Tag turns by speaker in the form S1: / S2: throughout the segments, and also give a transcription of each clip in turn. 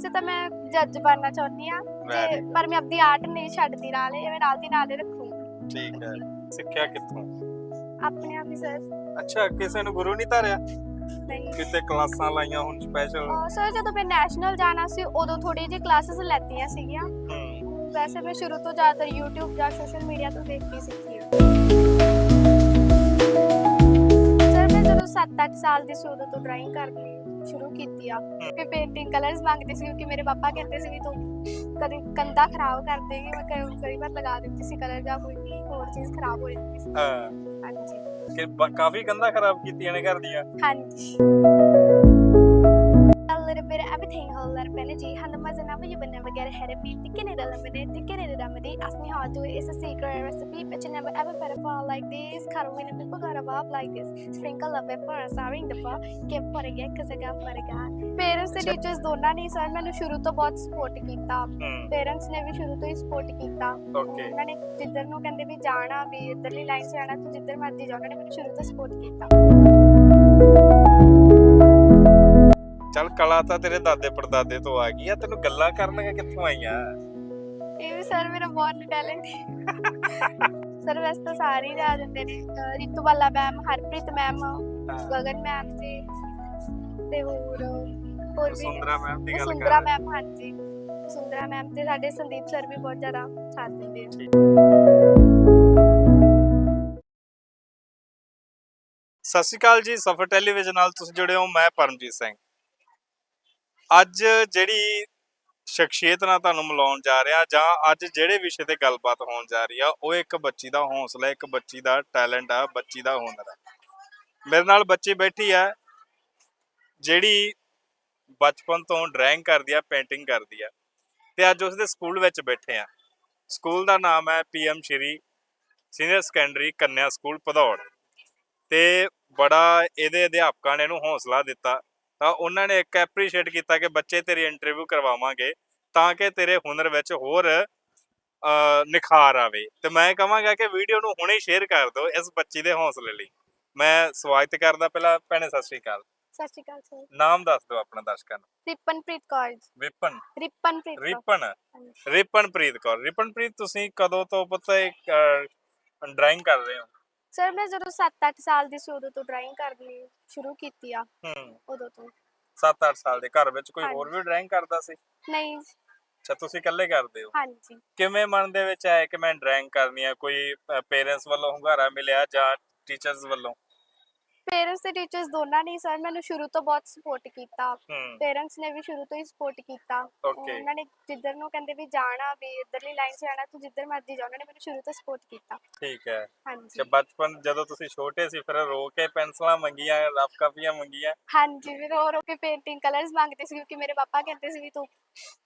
S1: ਵੈਸੇ ਤਾਂ ਮੈਂ ਜੱਜ ਬਣਨਾ ਚਾਹੁੰਦੀ ਆ
S2: Very
S1: ਤੇ ਪਰ ਮੈਂ ਆਪਣੀ ਆਰਟ ਨਹੀਂ ਛੱਡਦੀ ਨਾਲ ਇਹ ਮੈਂ ਨਾਲ ਦੀ ਨਾਲ ਹੀ ਰੱਖੂੰਗੀ।
S2: ਠੀਕ ਹੈ। ਸਿੱਖਿਆ ਕਿੱਥੋਂ?
S1: ਆਪਣੇ ਆਪ ਹੀ ਸਰ
S2: ਅੱਛਾ ਕਿਸੇ ਨੂੰ ਗੁਰੂ ਨਹੀਂ ਧਾਰਿਆ?
S1: ਨਹੀਂ।
S2: ਕਿਤੇ ਕਲਾਸਾਂ ਲਾਈਆਂ ਹੁਣ ਸਪੈਸ਼ਲ
S1: ਸਰ ਜਦੋਂ ਮੈਂ ਨੈਸ਼ਨਲ ਜਾਣਾ ਸੀ ਉਦੋਂ ਥੋੜੀ ਜਿਹੀ ਕਲਾਸਿਸ ਲੈਤੀਆਂ ਸੀਗੀਆਂ। ਵੈਸੇ ਮੈਂ ਸ਼ੁਰੂ ਤੋਂ ਜ਼ਿਆਦਾਤਰ YouTube ਜਾਂ ਸੋਸ਼ਲ ਮੀਡੀਆ ਤੋਂ ਦੇਖ ਕੇ ਸਿੱਖੀ ਆ ਸਰ ਮੈਂ ਜਦੋਂ 7-8 ਸਾਲ ਦੀ ਸੀ ਉਦੋਂ ਤੋਂ ਡਰਾਇੰਗ ਕਰਨੀ ਸ਼ੁਰੂ ਕੀਤੀ ਆ। ਕਿ ਪੇਂਟਿੰਗ ਕਲਰਸ ਮੰਗਦੇ ਸੀ ਕਿਉਂਕਿ ਮੇਰੇ ਪਾਪਾ ਕਹਿੰਦੇ ਸੀ ਵੀ ਤੂੰ ਕਦੇ ਕੰਦਾ ਖਰਾਬ ਕਰ ਦੇਗੀ ਮੈਂ ਕਈ ਵਾਰ ਲਗਾ ਦਿੰਦੀ ਸੀ ਕਲਰ ਜਾਂ ਕੋਈ ਹੋਰ ਚੀਜ਼ ਖਰਾਬ ਹੋ ਜਾਂਦੀ ਸੀ।
S2: ਹਾਂ।
S1: ਹਾਂਜੀ।
S2: ਕਿ ਕਾਫੀ ਕੰਧਾਂ ਖਰਾਬ ਕੀਤੀਆਂ ਨੇ ਘਰ ਦੀਆਂ।
S1: ਹਾਂਜੀ। Mother never you would never get ahead of me. Thinking it eliminate, thinking it remedy. Ask me how I do it, it's a secret recipe. But you never ever felt a fall like this. Carolina people got a vibe like this. Sprinkle of it for us, I ring the bell. Get for it, yeah, cause I got for it, God. Parents ਤੇ teachers ਦੋਨਾਂ ਨੇ sir ਮੈਨੂੰ ਸ਼ੁਰੂ ਤੋਂ ਬਹੁਤ support ਕੀਤਾ
S2: ਹੂੰ
S1: parents ਨੇ ਵੀ ਸ਼ੁਰੂ ਤੋਂ ਹੀ ਸਪੋਰਟ ਕੀਤਾ ਉਹਨਾਂ ਨੇ ਜਿੱਧਰ ਨੂੰ ਕਹਿੰਦੇ ਵੀ ਜਾਣਾ ਵੀ ਇੱਧਰਲੀ ਲਾਈਨ 'ਚ ਜਾਣਾ ਤੂੰ ਜਿੱਧਰ ਮਰਜ਼ੀ ਜਾ ਉਹਨਾਂ ਨੇ ਮੈਨੂੰ ਸ਼ੁਰੂ ਤੋਂ ਸਪੋਰਟ ਕੀਤਾ
S2: ਚੱਲ ਕਲਾ ਤਾਂ ਤੇਰੇ ਦਾਦੇ ਪੜਦਾਦੇ ਤੋਂ ਆ ਗਈ ਆ ਤੈਨੂੰ ਗੱਲਾਂ ਕਰਨੀਆਂ ਕਿੱਥੋਂ ਆਈਆਂ?
S1: ਇਹ ਵੀ ਸਰ ਮੇਰਾ ਬਹੁਤ ਟੈਲੈਂਟ ਹੈ। ਸਰ ਵੈਸੇ ਤਾਂ ਸਾਰੇ ਹੀ ਜਾ ਦਿੰਦੇ ਨੇ ਰਿਤੂ ਵਾਲਾ ma'am Harpreet ma'am Gagan ma'am ji ਤੇ ਹੋਰ ਹੋਰ ਵੀ
S2: ਸੁੰਦਰਾ ਮੈਮ ਦੀ ਗੱਲ
S1: ਸੁੰਦਰਾ
S2: ਕਰ
S1: ਮੈਮ ਹਾਂਜੀ। ਸੁੰਦਰਾ ਮੈਮ ਤੇ ਸਾਡੇ ਸੰਦੀਪ ਸਰ ਵੀ ਬਹੁਤ ਜ਼ਿਆਦਾ ਸਾਥ ਦਿੰਦੇ ਆ।
S2: ਸਤਿ ਸ਼੍ਰੀ ਅਕਾਲ ਜੀ ਸਫਰ ਟੈਲੀਵਿਜ਼ਨ ਨਾਲ ਤੁਸੀਂ ਜੁੜੇ ਹੋ ਮੈਂ ਪਰਮਜੀਤ ਸਿੰਘ। ਅੱਜ ਜਿਹੜੀ ਸ਼ਖਸੀਅਤ ਨਾਲ ਤੁਹਾਨੂੰ ਮਿਲਾਉਣ ਜਾ ਰਿਹਾ ਜਾਂ ਅੱਜ ਜਿਹੜੇ ਵਿਸ਼ੇ ਤੇ ਗੱਲਬਾਤ ਹੋਣ ਜਾ ਰਹੀ ਆ, ਉਹ ਇੱਕ ਬੱਚੀ ਦਾ ਹੌਸਲਾ, ਇੱਕ ਬੱਚੀ ਦਾ ਟੈਲੈਂਟ ਆ, ਬੱਚੀ ਦਾ ਹੁਨਰ ਆ। ਮੇਰੇ ਨਾਲ ਬੱਚੀ ਬੈਠੀ ਆ, ਜਿਹੜੀ ਬਚਪਨ ਤੋਂ ਡਰਾਇੰਗ ਕਰਦੀ ਆ, ਪੇਂਟਿੰਗ ਕਰਦੀ ਆ ਤੇ ਅੱਜ ਉਸਦੇ ਸਕੂਲ ਵਿੱਚ ਬੈਠੇ ਆ। ਸਕੂਲ ਦਾ ਨਾਮ ਹੈ PM Shri senior secondary Kanya school, Bhadaur. ਤੇ ਬੜਾ ਇਹਦੇ ਅਧਿਆਪਕਾਂ ਨੇ ਇਹਨੂੰ ਹੌਸਲਾ ਦਿੱਤਾ। ਤਾਂ ਉਹਨਾਂ ਨੇ ਇੱਕ ਐਪਰੀਸ਼ੀਏਟ ਕੀਤਾ ਕਿ ਬੱਚੇ ਤੇਰੀ ਇੰਟਰਵਿਊ ਕਰਵਾਵਾਂਗੇ ਤਾਂ ਕਿ ਤੇਰੇ ਹੁਨਰ ਵਿੱਚ ਹੋਰ ਨਿਖਾਰ ਆਵੇ। ਤੇ ਮੈਂ ਕਹਾਂਗਾ ਕਿ ਵੀਡੀਓ ਨੂੰ ਹੁਣੇ ਸ਼ੇਅਰ ਕਰ ਦਿਓ ਇਸ ਬੱਚੀ ਦੇ ਹੌਸਲੇ ਲਈ। ਮੈਂ ਸਵਾਗਤ ਕਰਦਾ ਪਹਿਲਾਂ ਭੈਣੇ ਸਤਿ ਸ਼੍ਰੀ ਅਕਾਲ।
S1: ਸਤਿ ਸ਼੍ਰੀ ਅਕਾਲ ਸਰ।
S2: ਨਾਮ ਦੱਸ ਦਿਓ ਆਪਣਾ ਦਰਸ਼ਕਾਂ ਨੂੰ।
S1: ਰਿਪਨਪ੍ਰੀਤ ਕੌਰ।
S2: ਵਿਪਨ
S1: ਰਿਪਨਪ੍ਰੀਤ ਕੌਰ।
S2: ਰਿਪਨ।
S1: ਹਾਂਜੀ।
S2: ਰਿਪਨਪ੍ਰੀਤ ਕੌਰ। ਰਿਪਨਪ੍ਰੀਤ ਤੁਸੀਂ ਕਦੋਂ ਤੋਂ ਪਤਾ ਇੱਕ ਡਰਾਇੰਗ ਕਰ ਰਹੇ ਹੋ?
S1: ਸਰ ਮੈਂ ਜਦੋਂ 7-8 ਸਾਲ ਦੀ ਸੀ ਉਦੋਂ ਤੋਂ ਡਰਾਇੰਗ ਕਰਨੀ ਸ਼ੁਰੂ ਕੀਤੀ ਆ।
S2: ਹੂੰ।
S1: ਉਦੋਂ ਤੋਂ।
S2: 7-8 ਸਾਲ ਦੇ ਘਰ ਵਿੱਚ ਕੋਈ ਹੋਰ। ਵੀ ਡਰਾਇੰਗ ਕਰਦਾ ਸੀ?
S1: ਨਹੀਂ।
S2: ਅੱਛਾ ਤੁਸੀਂ ਇਕੱਲੇ ਕਰਦੇ ਹੋ?
S1: ਹਾਂਜੀ।
S2: ਕਿਵੇਂ ਮਨ ਦੇ ਵਿੱਚ ਆਇਆ ਕਿ ਮੈਂ ਡਰਾਇੰਗ ਕਰਨੀ ਹੈ ਕੋਈ ਪੇਰੈਂਟਸ ਵੱਲੋਂ ਹੁੰਗਾਰਾ ਮਿਲਿਆ ਜਾਂ ਟੀਚਰਸ ਵੱਲੋਂ?
S1: ਪੇਰੈਂਟਸ ਤੇ ਟੀਚਰਸ ਦੋਨਾਂ ਨੇ ਸਰ ਮੈਨੂੰ ਸ਼ੁਰੂ ਤੋਂ ਬਹੁਤ ਸਪੋਰਟ ਕੀਤਾ।
S2: ਹੂੰ।
S1: ਪੇਰੈਂਟਸ ਨੇ ਵੀ ਸ਼ੁਰੂ ਤੋਂ ਹੀ ਸਪੋਰਟ ਕੀਤਾ।
S2: ਓਕੇ
S1: ਉਹਨਾਂ ਨੇ ਜਿੱਧਰ ਨੂੰ ਕਹਿੰਦੇ ਵੀ ਜਾਣਾ ਵੀ ਇੱਧਰਲੀ ਲਾਈਨ 'ਚ ਜਾਣਾ ਤੂੰ ਜਿੱਧਰ ਮਰਜ਼ੀ ਜਾ ਉਹਨਾਂ ਨੇ ਮੈਨੂੰ ਸ਼ੁਰੂ ਤੋਂ ਸਪੋਰਟ ਕੀਤਾ।
S2: ਠੀਕ ਹੈ।
S1: ਹਾਂਜੀ।
S2: ਤੇ ਬਚਪਨ ਜਦੋਂ ਤੁਸੀਂ ਛੋਟੇ ਸੀ ਫਿਰ ਰੋ ਕੇ ਪੈਨਸਲਾਂ ਮੰਗੀਆਂ ਰਫ ਕਾਪੀਆਂ ਮੰਗੀਆਂ?
S1: ਹਾਂਜੀ ਫਿਰ ਹੋਰ ਹੋ ਕੇ ਪੇਂਟਿੰਗ ਕਲਰਸ ਮੰਗਦੇ ਸੀ ਕਿਉਂਕਿ ਮੇਰੇ ਪਾਪਾ ਕਹਿੰਦੇ ਸੀ ਵੀ ਤੂੰ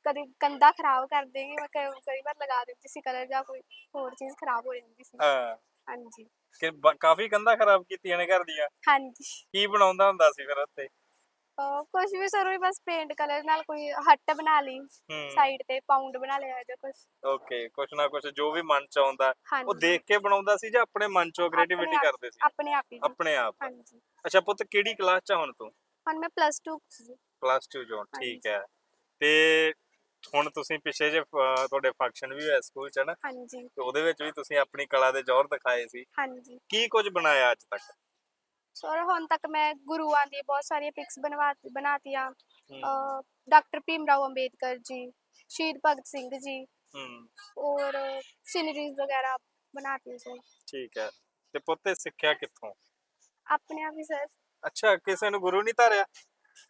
S1: ਕਦੇ ਕੰਦਾ ਖਰਾਬ ਕਰ ਦੇਗੀ ਮੈਂ ਕਈ ਕਈ ਵਾਰ ਲਗਾ ਦਿੰਦੀ ਸੀ ਕਲਰ ਜਾਂ ਕੋਈ ਹੋਰ ਚੀਜ਼ ਖਰਾਬ ਹੋ ਜਾਂਦੀ ਸੀ।
S2: ਹਾਂ।
S1: ਹਾਂਜੀ।
S2: ਕਿ ਬ- ਕਾਫੀ ਕੰਧਾਂ ਖਰਾਬ ਕੀਤੀਆਂ ਨੇ ਘਰ ਦੀਆਂ।
S1: ਹਾਂਜੀ।
S2: ਕੀ ਬਣਾਉਂਦਾ ਹੁੰਦਾ ਸੀ ਫਿਰ ਉੱਤੇ
S1: ਕੁਝ ਵੀ ਸਰ ਬਸ ਪੇਂਟ ਕਲਰ ਨਾਲ ਕੋਈ ਹੱਟ ਬਣਾ ਲਈ
S2: ਹੂੰ।
S1: ਸਾਈਡ ਤੇ ਪਾਉਂਡ ਬਣਾ ਲਿਆ ਜਾਂ ਕੁਝ
S2: ਓਕੇ ਕੁਛ ਨਾ ਕੁਛ ਜੋ ਵੀ ਮਨ ਚ ਆਉਂਦਾ। ਉਹ ਦੇਖ ਕੇ ਬਣਾਉਂਦਾ ਸੀ ਜਾਂ ਆਪਣੇ ਮਨ ਚੋਂ ਕ੍ਰੀਏਟੀਵਿਟੀ
S1: ਆਪ-
S2: ਕਰਦੇ ਸੀ?
S1: ਆਪਣੇ ਆਪ ਹੀ। ਜੀ।
S2: ਆਪਣੇ ਆਪ।
S1: ਹਾਂਜੀ।
S2: ਅੱਛਾ ਪੁੱਤ ਕਿਹੜੀ ਕਲਾਸ ਚ ਆ ਹੁਣ ਤੂੰ?
S1: ਹੁਣ ਮੈਂ ਪਲੱਸ 2 ਸੀ।
S2: ਪਲੱਸ 2 ਚੋਂ ਠੀਕ
S1: ਹਾਂਜੀ।
S2: ਹੈ। ਤੇ ਹੁਣ ਤੁਸੀਂ ਪਿੱਛੇ ਜੇ ਅਹ, ਤੁਹਾਡੇ ਫੰਕਸ਼ਨ ਵੀ ਹੋਇਆ ਸਕੂਲ ਚ ਨਾ
S1: ਹਾਂਜੀ।
S2: ਤੇ ਉਹਦੇ ਵਿੱਚ ਵੀ ਤੁਸੀਂ ਆਪਣੀ ਕਲਾ ਦੇ ਜ਼ੋਰ ਦਿਖਾਏ ਸੀ।
S1: ਹਾਂਜੀ।
S2: ਕੀ ਕੁਝ ਬਣਾਇਆ ਅੱਜ ਤੱਕ?
S1: ਸਰ ਹੁਣ ਤੱਕ ਮੈਂ ਗੁਰੂਆਂ ਦੀ ਬਹੁਤ ਸਾਰੀਆਂ ਪਿਕਸ ਬਣਵਾ ਬਣਾਤੀਆਂ।
S2: ਹੂੰ,
S1: ਡਾਕਟਰ ਭੀਮ ਰਾਓ ਅੰਬੇਦਕਰ ਜੀ ਸ਼ਹੀਦ ਭਗਤ ਸਿੰਘ ਜੀ
S2: ਹੂੰ।
S1: ਔਰ ਸੀਨਰੀਜ਼ ਵਗੈਰਾ ਬਣਾਤੀ ਸਰ
S2: ਠੀਕ ਹੈ। ਤੇ ਪੁੱਤੇ ਸਿੱਖਿਆ ਕਿੱਥੋਂ?
S1: ਆਪਣੇ ਆਪ ਹੀ ਸਰ।
S2: ਅੱਛਾ ਕਿਸੇ ਨੂੰ ਗੁਰੂ ਨਹੀਂ ਧਾਰਿਆ?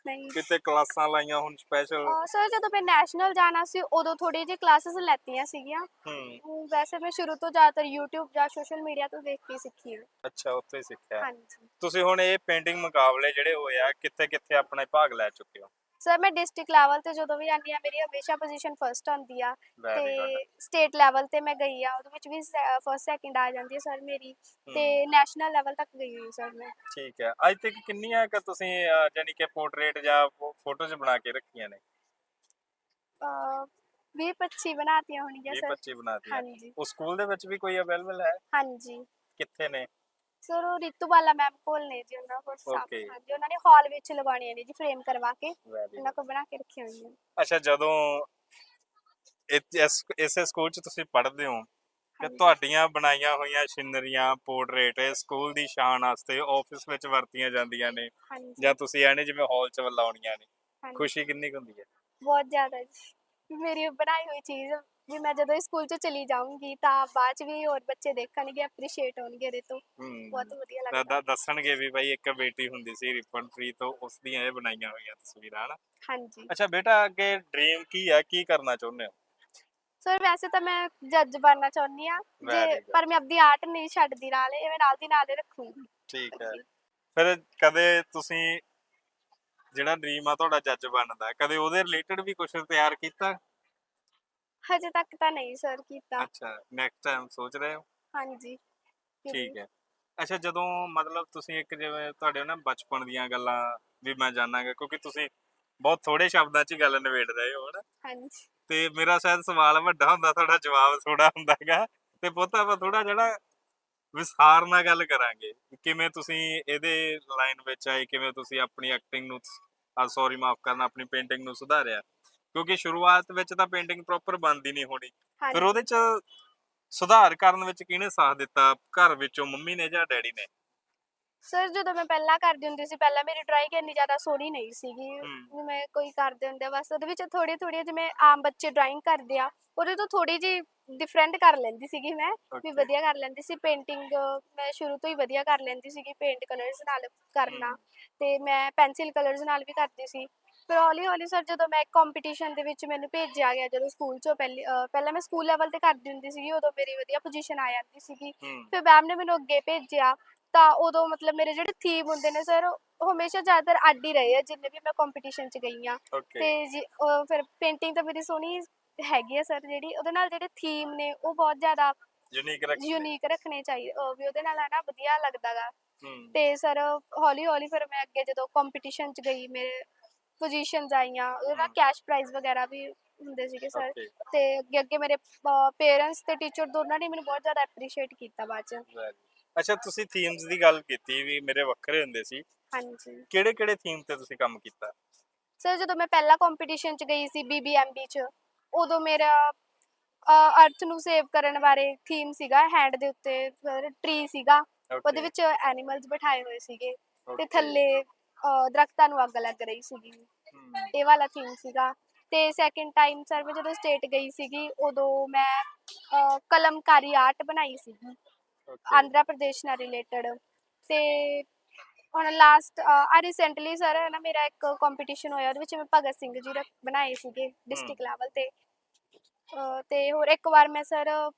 S1: ਨਹੀਂ।
S2: ਕਿਤੇ ਕਲਾਸਾਂ ਲਾਈਆਂ ਹੁਣ ਸਪੈਸ਼ਲ
S1: ਸਰ ਜਦੋਂ ਮੈਂ ਨੈਸ਼ਨਲ ਜਾਣਾ ਸੀ ਉਦੋਂ ਥੋੜੀ ਜਿਹੀ ਕਲਾਸਿਸ ਲੈਤੀਆਂ ਸੀਗੀਆਂ।
S2: ਹੂੰ।
S1: ਊਂ ਵੈਸੇ ਮੈਂ ਸ਼ੁਰੂ ਤੋਂ ਜ਼ਿਆਦਾਤਰ YouTube ਜਾਂ ਸੋਸ਼ਲ ਮੀਡੀਆ ਤੋਂ ਦੇਖ ਕੇ ਸਿੱਖੀ ਹੈ।
S2: ਅੱਛਾ ਉੱਥੇ ਹੀ ਸਿੱਖਿਆ।
S1: ਹਾਂਜੀ।
S2: ਤੁਸੀਂ ਹੁਣ ਇਹ ਪੇਂਟਿੰਗ ਮੁਕਾਬਲੇ ਜਿਹੜੇ ਹੋਏ ਆ ਕਿੱਥੇ ਕਿੱਥੇ ਆਪਣਾ ਭਾਗ ਲੈ ਚੁੱਕੇ ਹੋ?
S1: ਸਰ ਮੈਂ ਡਿਸਟ੍ਰਿਕਟ ਲੈਵਲ ਤੇ ਜਦੋਂ ਵੀ ਆਉਂਦੀ ਆ ਮੇਰੀ ਹਮੇਸ਼ਾ ਪੋਜੀਸ਼ਨ ਫਰਸਟ ਆਉਂਦੀ ਆ ਤੇ ਸਟੇਟ ਲੈਵਲ ਤੇ ਮੈਂ ਗਈ ਆ ਉਹਦੇ ਵਿੱਚ ਵੀ ਫਰਸਟ ਸੈਕਿੰਡ ਆ ਜਾਂਦੀ ਹੈ ਸਰ ਮੇਰੀ ਤੇ ਨੈਸ਼ਨਲ ਲੈਵਲ ਤੱਕ ਗਈ ਹੋਈ ਸਰ ਮੈਂ।
S2: ਠੀਕ ਹੈ। ਅੱਜ ਤੱਕ ਕਿੰਨੀਆਂ ਕਿ ਤੁਸੀਂ ਅਹ, ਜਾਣੀ ਕਿ ਪੋਰਟਰੇਟ ਜਾਂ ਫੋਟੋਜ਼ ਬਣਾ ਕੇ ਰੱਖੀਆਂ ਨੇ?
S1: ਅਹ, 20 25 ਬਣਾਤੀਆਂ ਹੋਣਗੀਆਂ
S2: 20
S1: ਸਰ
S2: 25 ਬਣਾਤੀਆਂ।
S1: ਹਾਂਜੀ।
S2: ਉਹ ਸਕੂਲ ਦੇ ਵਿੱਚ ਵੀ ਕੋਈ ਅਵੇਲੇਬਲ ਹੈ?
S1: ਹਾਂਜੀ।
S2: ਕਿੱਥੇ ਨੇ?
S1: ਸਰ ਉਹ ਰਿਤੂ ਬਾਲਾ ਮੈਮ ਕੋਲ ਨੇ ਜੀ ਉਹਨਾਂ ਕੋਲ ਸਭ
S2: Okay.
S1: ਹਾਂਜੀ ਉਹਨਾਂ ਨੇ ਹਾਲ ਵਿੱਚ ਲਗਾਉਣੀਆਂ ਨੇ ਜੀ ਫਰੇਮ ਕਰਵਾ ਕੇ ਉਹਨਾਂ ਕੋਲ ਬਣਾ ਕੇ ਰੱਖੀਆਂ ਹੋਈਆਂ ਨੇ।
S2: ਅੱਛਾ ਜਦੋਂ ਇ- ਇਸ ਇਸੇ ਸਕੂਲ 'ਚ ਤੁਸੀਂ ਪੜ੍ਹਦੇ ਹੋ ਕਿ
S1: ਹਾਂਜੀ।
S2: ਤੁਹਾਡੀਆਂ ਬਣਾਈਆਂ ਹੋਈਆਂ ਸਿਨਰੀਆਂ ਪੋਰਟਰੇਟ ਸਕੂਲ ਦੀ ਸ਼ਾਨ ਵਾਸਤੇ ਆਫਿਸ ਵਿੱਚ ਵਰਤੀਆਂ ਜਾਂਦੀਆਂ ਨੇ
S1: ਹਾਂਜੀ
S2: ਜਾਂ ਤੁਸੀਂ ਐਨੇ ਜਿਵੇਂ ਹਾਲ 'ਚ ਲਾਉਣੀਆਂ ਨੇ
S1: ਹਾਂਜੀ।
S2: ਖੁਸ਼ੀ ਕਿੰਨੀ ਕੁ ਹੁੰਦੀ ਹੈ
S1: ਬਹੁਤ ਜ਼ਿਆਦਾ ਜੀ ਮੇਰੀ ਬਣਾਈ ਹੋਈ ਚੀਜ਼ ਵੀ ਮੈਂ ਜਦੋਂ ਸਕੂਲ ਚ ਚਲੀ ਜਾਊਂਗੀ ਤਾਂ ਬਾਅਦ ਚ ਵੀ ਹੋਰ ਬੱਚੇ ਦੇਖਣਗੇ ਐਪਰੀਸ਼ੀਏਟ ਹੋਣਗੇ ਇਹਦੇ ਤੋਂ।
S2: ਹੂੰ।
S1: ਬਹੁਤ ਵਧੀਆ ਲੱਗਦਾ।
S2: ਦ- ਦੱਸਣਗੇ ਵੀ ਭਾਈ ਇੱਕ ਬੇਟੀ ਹੁੰਦੀ ਸੀ ਰਿਪਨ ਪ੍ਰੀਤ ਤੋਂ ਉਸ ਦੀਆਂ ਇਹ ਬਣਾਈਆਂ ਹੋਈਆਂ ਤਸਵੀਰਾਂ ਹਨ?
S1: ਹਾਂਜੀ।
S2: ਅੱਛਾ ਬੇਟਾ ਅੱਗੇ ਡ੍ਰੀਮ ਕੀ ਹੈ ਕੀ ਕਰਨਾ ਚਾਹੁੰਦੇ ਹੋ?
S1: ਸਰ ਵੈਸੇ ਤਾਂ ਮੈਂ ਜੱਜ ਬਣਨਾ ਚਾਹੁੰਦੀ ਆ ਜੇ
S2: good.
S1: ਪਰ ਮੈਂ ਆਪਣੀ ਆਰਟ ਨਹੀਂ ਛੱਡਦੀ ਨਾਲ ਇਹ ਮੈਂ ਨਾਲ ਦੀ ਨਾਲ ਹੀ ਰੱਖੂੰਗੀ।
S2: ਠੀਕ ਹੈ। ਫਿਰ ਕਦੇ ਤੁਸੀਂ ਜਿਹੜਾ ਡ੍ਰੀਮ ਆ ਤੁਹਾਡਾ ਜੱਜ ਬਣਦਾ ਕਦੇ ਉਹਦੇ ਰਿਲੇਟਡ ਵੀ ਕੁਝ ਤਿਆਰ ਕੀਤਾ?
S1: ਹਜੇ ਤੱਕ ਤਾਂ ਨਹੀਂ ਸਰ ਕੀਤਾ।
S2: ਅੱਛਾ ਨੈਕਸਟ ਟਾਈਮ ਸੋਚ ਰਹੇ ਹੋ?
S1: ਹਾਂਜੀ।
S2: ਠੀਕ ਹੈ। ਅੱਛਾ ਜਦੋਂ ਮਤਲਬ ਤੁਸੀਂ ਇੱਕ ਜਿਵੇਂ ਤੁਹਾਡੇ ਨਾ ਬਚਪਨ ਦੀਆਂ ਗੱਲਾਂ ਵੀ ਮੈਂ ਜਾਣਾਂਗਾ ਕਿਉਂਕਿ ਤੁਸੀਂ ਬਹੁਤ ਥੋੜੇ ਸ਼ਬਦਾਂ 'ਚ ਹੀ ਗੱਲ ਨਿਬੇੜ ਰਹੇ ਹੋ ਨਾ
S1: ਹਾਂਜੀ।
S2: ਤੇ ਮੇਰਾ ਸ਼ਾਇਦ ਸਵਾਲ ਵੱਡਾ ਹੁੰਦਾ ਤੁਹਾਡਾ ਜਵਾਬ ਥੋੜਾ ਹੁੰਦਾਗਾ। ਤੇ ਪੁੱਤ ਆਪਾਂ ਥੋੜਾ ਜਿਹੜਾ ਵਿਸਥਾਰ ਨਾਲ ਗੱਲ ਕਰਾਂਗੇ ਕਿਵੇਂ ਤੁਸੀਂ ਇਹਦੇ ਲਾਈਨ ਵਿੱਚ ਆਏ ਕਿਵੇਂ ਤੁਸੀਂ ਆਪਣੀ ਐਕਟਿੰਗ ਨੂੰ ਆ ਸੌਰੀ ਮਾਫ ਕਰਨਾ ਆਪਣੀ ਪੇਂਟਿੰਗ ਨੂੰ ਸੁਧਾਰਿਆ। ਕਿਉਂਕਿ ਸ਼ੁਰੂਆਤ ਵਿੱਚ ਤਾਂ ਪੇਂਟਿੰਗ ਪ੍ਰੋਪਰ ਬਣਦੀ ਨਹੀਂ ਹੋਣੀ। ਫਿਰ ਉਹਦੇ 'ਚ ਸੁਧਾਰ ਕਰਨ ਵਿੱਚ ਕਿਹਨੇ ਸਾਥ ਦਿੱਤਾ? ਘਰ ਵਿੱਚੋਂ ਮੰਮੀ ਨੇ ਜਾਂ ਡੈਡੀ ਨੇ?
S1: ਸਰ ਜਦੋਂ ਮੈਂ ਪਹਿਲਾਂ ਕਰਦੀ ਹੁੰਦੀ ਸੀ ਪਹਿਲਾਂ ਮੇਰੀ ਡਰਾਇੰਗ ਇੰਨੀ ਜ਼ਿਆਦਾ ਸੋਹਣੀ ਨਹੀਂ ਸੀਗੀ। ਜਿਵੇਂ ਕੋਈ ਕਰਦੇ ਹੁੰਦੇ ਬਸ ਉਹਦੇ ਵਿੱਚ ਥੋੜੀ ਥੋੜੀ ਜਿਵੇਂ ਆਮ ਬੱਚੇ ਡਰਾਇੰਗ ਕਰਦੇ ਆ ਉਹਦੇ ਤੋਂ ਥੋੜੀ ਜੀ ਡਿਫਰੈਂਟ ਕਰ ਲੈਂਦੀ ਸੀਗੀ ਮੈਂ ਵੀ. ਵਧੀਆ ਕਰ ਲੈਂਦੀ ਸੀ ਪੇਂਟਿੰਗ ਮੈਂ ਸ਼ੁਰੂ ਤੋਂ ਹੀ ਵਧੀਆ ਕਰ ਲੈਂਦੀ ਸੀਗੀ ਪੇਂਟ ਕਲਰਸ ਨਾਲ ਕਰਨਾ। ਤੇ ਮੈਂ ਪੈਨਸਿਲ ਕਲਰਸ ਨਾਲ ਵੀ ਕਰਦੀ ਸੀ। ਫਿਰ ਹੌਲੀ ਹੌਲੀ ਸਰ ਜਦੋਂ ਮੈਂ ਕੰਪੀਟੀਸ਼ਨ ਦੇ ਵਿੱਚ ਮੈਨੂੰ ਭੇਜਿਆ ਗਿਆ ਜਦੋਂ ਸਕੂਲ ਚੋਂ ਪਹਿਲੀ ਅਹ ਪਹਿਲਾਂ ਮੈਂ ਸਕੂਲ ਲੈਵਲ ਤੇ ਕਰਦੀ ਹੁੰਦੀ ਸੀਗੀ ਉਦੋਂ ਮੇਰੀ ਵਧੀਆ ਪੋਜੀਸ਼ਨ ਆ ਜਾਂਦੀ ਸੀਗੀ।
S2: ਹੂੰ।
S1: ਫਿਰ ਮੈਮ ਨੇ ਮੈਨੂੰ ਅੱਗੇ ਭੇਜਿਆ ਤਾਂ ਉਦੋਂ ਮਤਲਬ ਮੇਰੇ ਜਿਹੜੇ ਥੀਮ ਹੁੰਦੇ ਨੇ ਸਰ ਉਹ ਹਮੇਸ਼ਾ ਜ਼ਿਆਦਾਤਰ ਅੱਡ ਹੀ ਰਹੇ ਆ ਜਿੰਨੇ ਵੀ ਮੈਂ ਕੰਪੀਟੀਸ਼ਨ 'ਚ ਗਈ ਆ
S2: ਓਕੇ
S1: ਤੇ ਜੀ ਉਹ ਫਿਰ ਪੇਂਟਿੰਗ ਤਾਂ ਮੇਰੀ ਸੋਹਣੀ ਹੈਗੀ ਆ ਸਰ ਜਿਹੜੀ ਉਹਦੇ ਨਾਲ ਜਿਹੜੇ ਥੀਮ ਨੇ ਉਹ ਬਹੁਤ ਜ਼ਿਆਦਾ
S2: ਯੂਨੀਕ ਰੱਖ
S1: ਯੂਨੀਕ ਰੱਖਣੇ ਚਾਹੀਦੇ ਉਹ ਵੀ ਉਹਦੇ ਨਾਲ ਹੈ ਨਾ ਵਧੀਆ ਲੱਗਦਾਗਾ
S2: ਹੂੰ।
S1: ਤੇ ਸਰ ਹੌਲੀ ਹੌਲੀ ਫਿਰ ਮੈਂ ਅੱਗੇ ਜਦੋਂ ਕੰਪੀਟੀਸ਼ਨ 'ਚ ਗਈ ਮੇਰੇ ਪੋਜੀਸ਼ਨਸ ਆਈਆਂ। ਉਹਦੇ ਨਾਲ। ਕੈਸ਼ ਪ੍ਰਾਈਜ਼ ਵਗੈਰਾ ਵੀ ਹੁੰਦੇ ਸੀਗੇ ਸਰ ਤੇ ਅੱਗੇ ਅੱਗੇ ਮੇਰੇ ਪੇਰੈਂਟਸ ਤੇ ਟੀਚਰ ਦੋਨਾਂ ਨੇ ਮੈਨੂੰ ਬਹੁਤ ਜ਼ਿਆਦਾ ਐਪਰੀਸ਼ੀਏਟ ਕੀਤਾ ਬਾਅਦ 'ਚ।
S2: ਅੱਛਾ ਤੁਸੀਂ ਥੀਮਸ ਦੀ ਗੱਲ ਕੀਤੀ ਵੀ ਮੇਰੇ ਵੱਖਰੇ ਹੁੰਦੇ ਸੀ।
S1: ਹਾਂਜੀ।
S2: ਕਿਹੜੇ ਕਿਹੜੇ ਥੀਮ ਤੇ ਤੁਸੀਂ ਕੰਮ ਕੀਤਾ?
S1: ਸਰ ਜਦੋਂ ਮੈਂ ਪਹਿਲਾ ਕੰਪੀਟੀਸ਼ਨ 'ਚ ਗਈ ਸੀ ਬੀਬੀਐਮਬੀ 'ਚ ਉਦੋਂ ਮੇਰਾ ਅਰਥ ਨੂੰ ਸੇਵ ਕਰਨ ਬਾਰੇ ਥੀਮ ਸੀਗਾ ਹੈਂਡ ਦੇ ਉੱਤੇ ਟਰੀ ਸੀਗਾ। ਉਹਦੇ ਵਿੱਚ ਐਨੀਮਲਸ ਬਿਠਾਏ ਹੋਏ ਸੀਗੇ। ਤੇ ਥੱਲੇ ਅਹ, ਦਰਖਤਾਂ ਨੂੰ ਅੱਗ ਲੱਗ ਰਹੀ ਸੀਗੀ। ਇਹ ਵਾਲਾ ਥੀਮ ਸੀਗਾ। ਤੇ ਸੈਕਿੰਡ ਟਾਈਮ ਸਰ ਮੈਂ ਜਦੋਂ ਸਟੇਟ ਗਈ ਸੀਗੀ ਉਦੋਂ ਮੈਂ ਅਹ, ਕਲਮਕਾਰੀ ਆਰਟ ਬਣਾਈ ਸੀਗੀ। ਆਂਧਰਾ ਪ੍ਰਦੇਸ਼ ਨਾਲ ਰਿਲੇਟਡ ਤੇ ਹੁਣ ਲਾਸਟ ਆ ਰੀਸੈਂਟਲੀ ਸਰ ਹੈ ਨਾ ਮੇਰਾ ਇੱਕ ਕੰਪੀਟੀਸ਼ਨ ਹੋਇਆ ਉਹਦੇ ਵਿੱਚ ਮੈਂ ਭਗਤ ਸਿੰਘ ਜੀ ਰੱਖ- ਬਣਾਏ ਸੀਗੇ ਡਿਸਟ੍ਰਿਕਟ ਲੈਵਲ ਤੇ। ਅਹ ਤੇ ਹੋਰ ਇੱਕ ਵਾਰ ਮੈਂ ਸਰ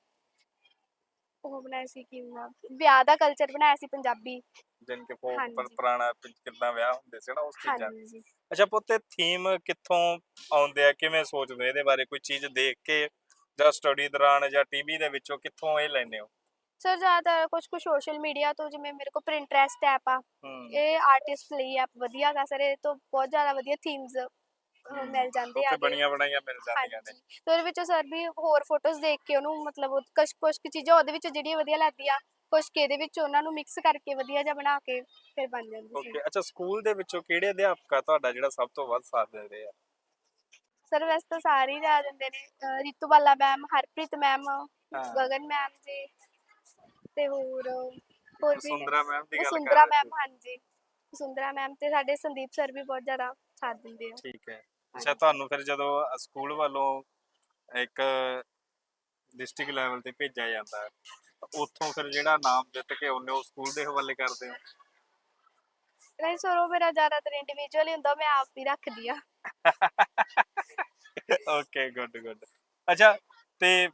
S1: ਉਹ ਬਣਾਇਆ ਸੀ ਕਿ ਨਾਮ? ਵਿਆਹ ਦਾ ਕਲਚਰ ਬਣਾਇਆ ਸੀ ਪੰਜਾਬੀ।
S2: ਜਿਨ ਕੇ ਫੋਕ
S1: ਹਾਂਜੀ।
S2: ਪੁਰਾਣਾ ਪਿੰ- ਕਿੱਦਾਂ ਵਿਆਹ ਹੁੰਦੇ ਸੀ ਨਾ ਉਸ ਚੀਜ਼ਾਂ
S1: ਹਾਂਜੀ
S2: ਅੱਛਾ ਪੁੱਤੇ ਥੀਮ ਕਿੱਥੋਂ ਆਉਂਦੇ ਆ? ਕਿਵੇਂ ਸੋਚਦੇ ਹੋ ਇਹਦੇ ਬਾਰੇ? ਕੋਈ ਚੀਜ਼ ਦੇਖ ਕੇ ਜਾਂ ਸਟੱਡੀ ਦੌਰਾਨ ਜਾਂ ਟੀਵੀ ਦੇ ਵਿੱਚੋਂ ਕਿੱਥੋਂ ਇਹ ਲੈਂਦੇ ਹੋ?
S1: ਸਰ ਜ਼ਿਆਦਾ ਕੁਝ ਕੁ ਸੋਸ਼ਲ ਮੀਡੀਆ ਤੋਂ ਜਿਵੇਂ ਮੇਰੇ ਕੋਲ ਪ੍ਰਿੰਟਰੈਸਟ ਐਪ ਆ। ਇਹ ਆਰਟਿਸਟ ਲਈ ਐਪ ਵਧੀਆ ਗਾ ਸਰ ਇਹ ਤੋਂ ਬਹੁਤ ਜ਼ਿਆਦਾ ਵਧੀਆ ਥੀਮਸ ਮਿਲ ਜਾਂਦੇ ਆ
S2: ਉੱਥੇ ਬਣੀਆਂ ਬਣਾਈਆਂ ਮਿਲ ਜਾਂਦੀਆਂ ਨੇ।
S1: ਹਾਂਜੀ। ਤੇ ਉਹਦੇ ਵਿੱਚੋਂ ਸਰ ਵੀ ਹੋਰ ਫੋਟੋਜ਼ ਦੇਖ ਕੇ ਉਹਨੂੰ ਮਤਲਬ ਉਹ ਕੁਛ ਕੁਛ ਕੁ ਚੀਜ਼ਾਂ ਉਹਦੇ ਵਿੱਚ ਜਿਹੜੀਆਂ ਵਧੀਆ ਲੱਗਦੀਆਂ ਕੁਛ ਕੇ ਇਹਦੇ ਵਿੱਚ ਉਹਨਾਂ ਨੂੰ ਮਿਕਸ ਕਰਕੇ ਵਧੀਆ ਜਿਹਾ ਬਣਾ ਕੇ ਫਿਰ ਬਣ ਜਾਂਦੀ ਸੀ
S2: ਓਕੇ ਅੱਛਾ ਸਕੂਲ ਦੇ ਵਿੱਚੋਂ ਕਿਹੜੇ ਅਧਿਆਪਕ ਆ ਤੁਹਾਡਾ ਜਿਹੜਾ ਸਭ ਤੋਂ ਵੱਧ ਸਾਥ ਦਿੰਦੇ ਆ
S1: ਸਰ ਵੈਸੇ ਤਾਂ ਸਾਰੇ ਹੀ ਜਾ ਦਿੰਦੇ ਨੇ ਅਹ ਰੀਤੂ ਬਾਲਾ ਮੈਮ ਹਰਪ੍ਰੀਤ ਮੈਮ
S2: ਹਾਂ।
S1: ਗਗਨ ਮੈਮ ਜੀ ਤੇ ਹੋਰ ਹੋਰ ਵੀ
S2: ਸੁੰਦਰਾ ਮੈਮ ਦੀ ਗੱਲ ਕਰ
S1: ਸੁੰਦਰਾ
S2: ਰਹੇ
S1: ਮੈਮ ਹਾਂਜੀ ਸੁੰਦਰਾ ਮੈਮ ਤੇ ਸਾਡੇ ਸੰਦੀਪ ਸਰ ਵੀ ਬਹੁਤ ਜ਼ਿਆਦਾ ਸਾਥ ਦਿੰਦੇ ਆ
S2: ਸੀ। ਠੀਕ ਹੈ ਅੱਛਾ
S1: ਹਾਂਜੀ।
S2: ਤੁਹਾਨੂੰ ਫਿਰ ਜਦੋਂ ਸਕੂਲ ਵੱਲੋਂ ਇੱਕ ਡਿਸਟ੍ਰਿਕਟ ਲੈਵਲ ਤੇ ਭੇਜਿਆ ਜਾਂਦਾ ਹੈ, ਉੱਥੋਂ ਫਿਰ ਜਿਹੜਾ ਨਾਮ ਜਿੱਤ ਕੇ ਉਹਨੇ ਉਹ ਸਕੂਲ ਦੇ ਹਵਾਲੇ ਕਰਦੇ ਹੋ।
S1: ਨਹੀਂ ਸਰ ਉਹ ਮੇਰਾ ਜ਼ਿਆਦਾਤਰ ਇੰਡੀਵਿਜੂਅਲ ਹੀ ਹੁੰਦਾ ਮੈਂ ਆਪ ਹੀ ਰੱਖਦੀ ਆ
S2: ਓਕੇ ਗੁੱਡ ਗੁੱਡ ਅੱਛਾ ਤੇ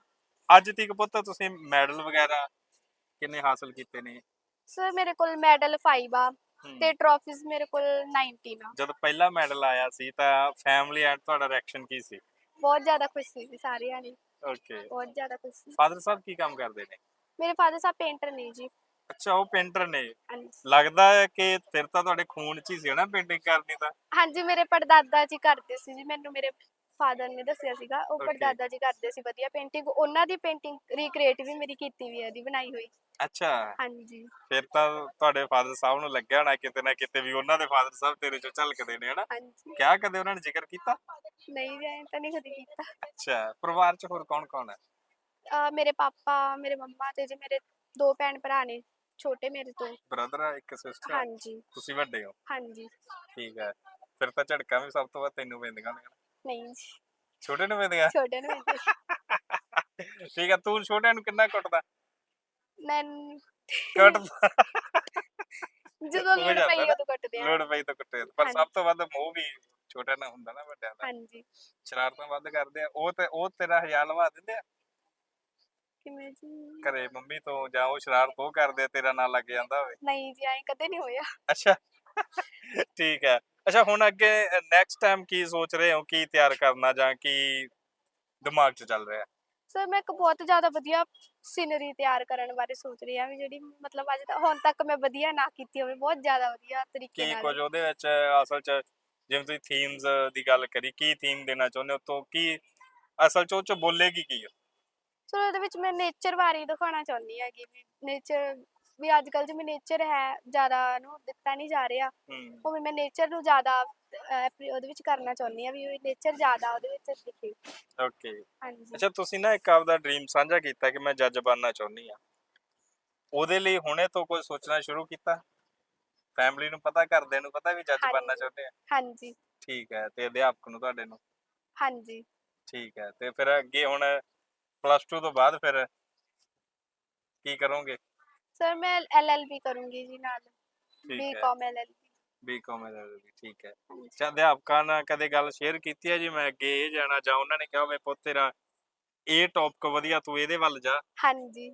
S2: ਅੱਜ ਤੱਕ ਪੁੱਤ ਤੁਸੀਂ ਮੈਡਲ ਵਗੈਰਾ ਕਿੰਨੇ ਹਾਸਲ ਕੀਤੇ ਨੇ?
S1: ਸਰ ਮੇਰੇ ਕੋਲ ਮੈਡਲ 5 ਆ
S2: ਹਮ,
S1: ਤੇ ਟਰੋਫੀਜ਼ ਮੇਰੇ ਕੋਲ 19 ਆ।
S2: ਜਦ ਪਹਿਲਾ ਮੈਡਲ ਆਇਆ ਸੀ ਤਾਂ ਫੈਮਿਲੀ ਐਂਡ ਤੁਹਾਡਾ ਰਿਐਕਸ਼ਨ ਕੀ ਸੀ?
S1: ਬਹੁਤ ਜ਼ਿਆਦਾ ਖੁਸ਼ੀ ਸੀ ਸਾਰਿਆਂ ਨੇ
S2: ਓਕੇ
S1: ਬਹੁਤ ਜ਼ਿਆਦਾ ਖੁਸ਼ੀ।
S2: ਫਾਦਰ ਸਾਹਿਬ ਕੀ ਕੰਮ ਕਰਦੇ ਨੇ?
S1: ਮੇਰੇ ਫਾਦਰ ਸਾਹਿਬ ਪੇਂਟਰ ਨੇ ਜੀ।
S2: ਅੱਛਾ ਉਹ ਪੇਂਟਰ ਨੇ।
S1: ਹਾਂਜੀ।
S2: ਲੱਗਦਾ ਹੈ ਕਿ ਫਿਰ ਤਾਂ ਤੁਹਾਡੇ ਖੂਨ 'ਚ ਹੀ ਸੀ ਨਾ ਪੇਂਟਿੰਗ ਕਰਨੀ ਤਾਂ।
S1: ਹਾਂਜੀ ਮੇਰੇ ਪੜਦਾਦਾ ਜੀ ਕਰਦੇ ਸੀ ਜੀ ਮੈਨੂੰ ਮੇਰੇ ਫਾਦਰ ਨੇ ਦੱਸਿਆ ਸੀਗਾ ਉਹ
S2: Okay.
S1: ਪੜਦਾਦਾ ਜੀ ਕਰਦੇ ਸੀ ਵਧੀਆ ਪੇਂਟਿੰਗ ਉਹਨਾਂ ਦੀ ਪੇਂਟਿੰਗ ਰੀਕ੍ਰੀਏਟ ਵੀ ਮੇਰੀ ਕੀਤੀ ਵੀ ਹੈ ਦੀ ਬਣਾਈ ਹੋਈ।
S2: ਅੱਛਾ।
S1: ਹਾਂਜੀ।
S2: ਫਿਰ ਤਾਂ ਤੁਹਾਡੇ ਫਾਦਰ ਸਾਹਿਬ ਨੂੰ ਲੱਗਿਆ ਹੋਣਾ ਕਿਤੇ ਨਾ ਕਿਤੇ ਵੀ ਉਹਨਾਂ ਦੇ ਫਾਦਰ ਸਾਹਿਬ ਤੇਰੇ ਚੋਂ ਝਲਕਦੇ ਨੇ ਹਨਾ?
S1: ਹਾਂਜੀ।
S2: ਕਿਆ ਕਦੇ ਉਹਨਾਂ ਨੇ ਜ਼ਿਕਰ ਕੀਤਾ?
S1: ਨਹੀਂ ਜਾਏ ਤਾਂ ਨਹੀਂ ਕਦੀ ਕੀਤਾ।
S2: ਅੱਛਾ ਪਰਿਵਾਰ ਚ ਹੋਰ ਕੌਣ ਕੌਣ ਹੈ?
S1: ਅਹ ਮੇਰੇ ਪਾਪਾ ਮੇਰੇ ਮੰਮਾ ਤੇ ਜੀ ਮੇਰੇ ਦੋ ਭੈਣ ਭਰਾ ਨੇ ਛੋਟੇ ਮੇਰੇ ਤੋਂ
S2: ਬ੍ਰਦਰ ਆ ਇੱਕ ਸਿਸਟਰ
S1: ਹਾਂਜੀ।
S2: ਤੁਸੀਂ ਵੱਡੇ ਹੋ?
S1: ਹਾਂਜੀ।
S2: ਠੀਕ ਹੈ। ਫਿਰ ਤਾਂ ਝੜਕਾਂ ਵੀ ਸਭ ਤੋਂ ਵੱਧ ਤੈਨੂੰ ਪੈਂਦੀਆਂ ਨੇ
S1: ਨਹੀਂ। ਜੀ
S2: ਛੋਟੇ ਨੂੰ ਪੈਂਦੀਆਂ
S1: ਛੋਟੇ ਨੂੰ ਪੈਂਦੇ
S2: ਠੀਕ ਹੈ ਤੂੰ ਛੋਟਿਆਂ ਨੂੰ ਕਿੰਨਾ ਕੁੱਟਦਾ?
S1: ਮੈਂ
S2: ਕੁੱਟਦਾ
S1: ਜਦੋਂ ਲੋੜ ਪਈ
S2: ਨਾ।
S1: ਉਦੋਂ ਕੱਟਦੇ ਆ।
S2: ਲੋੜ ਪਈ ਤਾਂ ਕੁੱਟੇ। ਪਰ। ਸਭ ਤੋਂ ਵੱਧ ਮੋਹ ਵੀ ਛੋਟਿਆਂ ਨਾਲ ਹੁੰਦਾ ਨਾ ਵੱਡਿਆਂ ਦਾ।
S1: ਹਾਂਜੀ।
S2: ਸ਼ਰਾਰਤਾਂ ਵੱਧ ਕਰਦੇ ਆ। ਉਹ ਤੇ ਉਹ ਤੇਰਾ ਹਜ਼ਾਰ ਲਵਾ ਦਿੰਦੇ ਆ?
S1: ਕਿਵੇਂ ਜੀ?
S2: ਘਰੇ ਮੰਮੀ ਤੋਂ ਜਾਂ ਉਹ ਸ਼ਰਾਰਤ ਉਹ ਕਰਦੇ ਆ, ਤੇਰਾ ਨਾਂ ਲੱਗ ਜਾਂਦਾ ਹੋਵੇ।
S1: ਨਹੀਂ ਜੀ ਐਂ ਕਦੇ ਨਹੀਂ ਹੋਇਆ।
S2: ਅੱਛਾ। ਠੀਕ ਹੈ ਅੱਛਾ ਹੁਣ ਅੱਗੇ ਨੈਕਸਟ ਟਾਈਮ ਕੀ ਸੋਚ ਰਹੇ ਹੋ? ਕੀ ਤਿਆਰ ਕਰਨਾ ਜਾਂ ਕੀ ਦਿਮਾਗ 'ਚ ਚੱਲ ਰਿਹਾ?
S1: ਸਰ ਮੈਂ ਇੱਕ ਬਹੁਤ ਜ਼ਿਆਦਾ ਵਧੀਆ ਸੀਨਰੀ ਤਿਆਰ ਕਰਨ ਬਾਰੇ ਸੋਚ ਰਹੀ ਹਾਂ ਵੀ ਜਿਹੜੀ ਮਤਲਬ ਅੱਜ ਤੱਕ ਹੁਣ ਤੱਕ ਮੈਂ ਵਧੀਆ ਨਾ ਕੀਤੀ ਹੋਵੇ ਬਹੁਤ ਜ਼ਿਆਦਾ ਵਧੀਆ ਤਰੀਕੇ
S2: ਕੀ
S1: ਨਾਲ।
S2: ਕੁਝ ਉਹਦੇ ਵਿੱਚ ਅਸਲ 'ਚ ਜਿਵੇਂ ਤੁਸੀਂ ਥੀਮਸ ਦੀ ਗੱਲ ਕਰੀ ਕੀ ਥੀਮ ਦੇਣਾ ਚਾਹੁੰਦੇ ਹੋ? ਤੋਂ ਕੀ ਅਸਲ 'ਚ ਉਹ 'ਚ ਬੋਲੇਗੀ ਕੀ
S1: ਸੋ ਉਹਦੇ ਵਿੱਚ ਮੈਂ ਨੇਚਰ ਬਾਰੇ ਦਿਖਾਉਣਾ ਚਾਹੁੰਦੀ ਹੈਗੀ ਵੀ ਨੇਚਰ ਵੀ ਅੱਜ ਕੱਲ੍ਹ ਜਿਵੇਂ ਨੇਚਰ ਹੈ ਜ਼ਿਆਦਾ ਨੂੰ ਦਿੱਤਾ ਨਹੀਂ ਜਾ ਰਿਹਾ।
S2: ਹੂੰ।
S1: ਉਵੇਂ ਮੈਂ ਨੇਚਰ ਨੂੰ ਜ਼ਿਆਦਾ ਅਹ, ਉਹਦੇ ਵਿੱਚ ਕਰਨਾ ਚਾਹੁੰਦੀ ਹਾਂ ਵੀ ਨੇਚਰ ਜ਼ਿਆਦਾ ਉਹਦੇ ਵਿੱਚ ਦਿਖੇ।
S2: ਓਕੇ
S1: ਹਾਂਜੀ।
S2: ਅੱਛਾ ਤੁਸੀਂ ਨਾ ਇੱਕ ਆਪਦਾ ਡ੍ਰੀਮ ਸਾਂਝਾ ਕੀਤਾ ਕਿ ਮੈਂ ਜੱਜ ਬਣਨਾ ਚਾਹੁੰਦੀ ਆ ਉਹਦੇ ਲਈ ਹੁਣੇ ਤੋਂ ਕੋਈ ਸੋਚਣਾ ਸ਼ੁਰੂ ਕੀਤਾ? ਫੈਮਿਲੀ ਨੂੰ ਪਤਾ ਘਰਦਿਆਂ ਨੂੰ ਪਤਾ ਵੀ ਜੱਜ ਬਣਨਾ
S1: ਹਾਂਜੀ।
S2: ਚਾਹੁੰਦੇ ਆ?
S1: ਹਾਂਜੀ।
S2: ਠੀਕ ਹੈ ਤੇ ਅਧਿਆਪਕ ਨੂੰ ਤੁਹਾਡੇ ਨੂੰ?
S1: ਹਾਂਜੀ।
S2: ਠੀਕ ਹੈ ਤੇ ਫਿਰ ਅੱਗੇ ਹੁਣ ਪਲੱਸ 2 ਤੋਂ ਬਾਅਦ ਫਿਰ ਕੀ ਕਰੋਗੇ?
S1: ਸਰ ਮੈਂ ਐਲਐਲਬੀ ਕਰੂੰਗੀ ਜੀ ਨਾਲ।
S2: ਠੀਕ ਹੈ।
S1: ਬੀਕਾਮ ਐਲਐਲਬੀ
S2: ਬੀਕਾਮ ਐਲਐਲਬੀ ਠੀਕ ਹੈ। ਅੱਛਾ ਅਧਿਆਪਕਾਂ ਨਾਲ ਕਦੇ ਗੱਲ ਸ਼ੇਅਰ ਕੀਤੀ ਹੈ? ਜੀ ਮੈਂ ਅੱਗੇ ਇਹ ਜਾਣਾ ਜਾਂ ਉਹਨਾਂ ਨੇ ਕਿਹਾ ਵੇ ਪੁੱਤ ਤੇਰਾ ਇਹ ਟੌਪਿਕ ਵਧੀਆ ਤੂੰ ਇਹਦੇ ਵੱਲ ਜਾ।
S1: ਹਾਂਜੀ।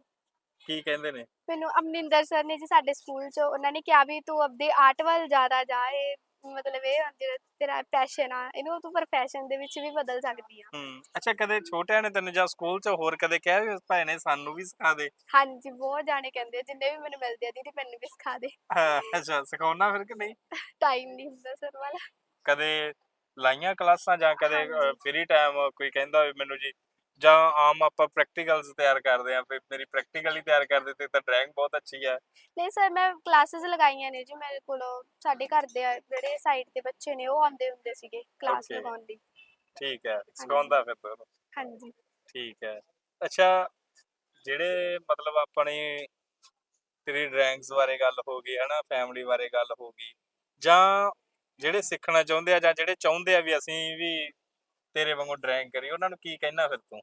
S2: ਕੀ ਕਹਿੰਦੇ ਨੇ?
S1: ਮੈਨੂੰ ਅਮਨਿੰਦਰ ਸਰ ਨੇ ਜੀ ਸਾਡੇ ਸਕੂਲ 'ਚ ਉਹਨਾਂ ਨੇ ਕਿਹਾ ਵੀ ਤੂੰ ਆਪਦੇ ਆਰਟ ਵੱਲ ਜ਼ਿਆਦਾ ਜਾ ਇਹ ਮਤਲਬ ਇਹ ਆ ਜਿਹੜਾ ਤੇਰਾ ਪੈਸ਼ਨ ਆ ਇਹਨੂੰ ਤੂੰ ਪ੍ਰੋਫੈਸ਼ਨ ਦੇ ਵਿੱਚ ਵੀ ਬਦਲ ਸਕਦੀ ਆ।
S2: ਹੂੰ ਅੱਛਾ ਕਦੇ ਛੋਟਿਆਂ ਨੇ ਤੈਨੂੰ ਜਾਂ ਸਕੂਲ 'ਚ ਹੋਰ ਕਦੇ ਕਿਹਾ ਵੀ ਭਾਈ ਨੇ ਸਾਨੂੰ ਵੀ ਸਿਖਾ ਦੇ?
S1: ਹਾਂਜੀ ਬਹੁਤ ਜਾਣੇ ਕਹਿੰਦੇ ਆ, ਜਿੰਨੇ ਵੀ ਮੈਨੂੰ ਮਿਲਦੇ ਆ ਦੀਦੀ ਮੈਨੂੰ ਵੀ ਸਿਖਾ ਦੇ।
S2: ਹਾਂ, ਅੱਛਾ ਸਿਖਾਉਣਾ ਫਿਰ ਕਿ ਨਹੀਂ?
S1: ਟਾਈਮ ਨਹੀਂ ਹੁੰਦਾ ਸਰ ਵਾਲਾ।
S2: ਕਦੇ ਲਾਈਆਂ ਕਲਾਸਾਂ ਜਾਂ ਕਦੇ
S1: ਹਾਂਜੀ।
S2: ਫ੍ਰੀ ਟਾਈਮ ਕੋਈ ਕਹਿੰਦਾ ਵੀ ਮੈਨੂੰ ਜੀ ਜਾਂ ਆਮ ਆਪਾਂ ਪ੍ਰੈਕਟੀਕਲਸ ਤਿਆਰ ਕਰਦੇ ਆ ਫਿਰ ਮੇਰੀ ਪ੍ਰੈਕਟੀਕਲ ਹੀ ਤਿਆਰ ਕਰ ਦਿੱਤੇ ਤਾਂ ਡਰਾਇੰਗ ਬਹੁਤ ਅੱਛੀ ਹੈ।
S1: ਨਹੀਂ ਸਰ ਮੈਂ ਕਲਾਸਿਸ ਲਗਾਈਆਂ ਨੇ ਜੀ ਮੇਰੇ ਕੋਲ ਸਾਡੇ ਘਰ ਦੇ ਆ, ਜਿਹੜੇ ਸਾਈਡ ਦੇ ਬੱਚੇ ਨੇ ਉਹ ਆਉਂਦੇ ਹੁੰਦੇ ਸੀਗੇ ਕਲਾਸ
S2: Okay.
S1: ਲਗਾਉਣ ਦੀ
S2: ਠੀਕ ਹੈ ਸਿਖਾਉਂਦਾ ਫਿਰ ਤੁਹਾਨੂੰ
S1: ਹਾਂਜੀ।
S2: ਠੀਕ ਹੈ। ਅੱਛਾ ਜਿਹੜੇ ਮਤਲਬ ਆਪਣੀ ਤੇਰੀ ਡਰਾਇੰਗਸ ਬਾਰੇ ਗੱਲ ਹੋ ਗਈ ਹਨਾ ਫੈਮਿਲੀ ਬਾਰੇ ਗੱਲ ਹੋ ਗਈ ਜਾਂ ਜਿਹੜੇ ਸਿੱਖਣਾ ਚਾਹੁੰਦੇ ਆ ਜਾਂ ਜਿਹੜੇ ਚਾਹੁੰਦੇ ਆ ਵੀ ਅਸੀਂ ਵੀ ਤੇਰੇ ਵਾਂਗੂ ਡਰਾਇੰਗ ਕਰੀ ਉਹਨਾਂ ਨੂੰ ਕੀ ਕਹਿਣਾ ਫਿਰ ਤੂੰ?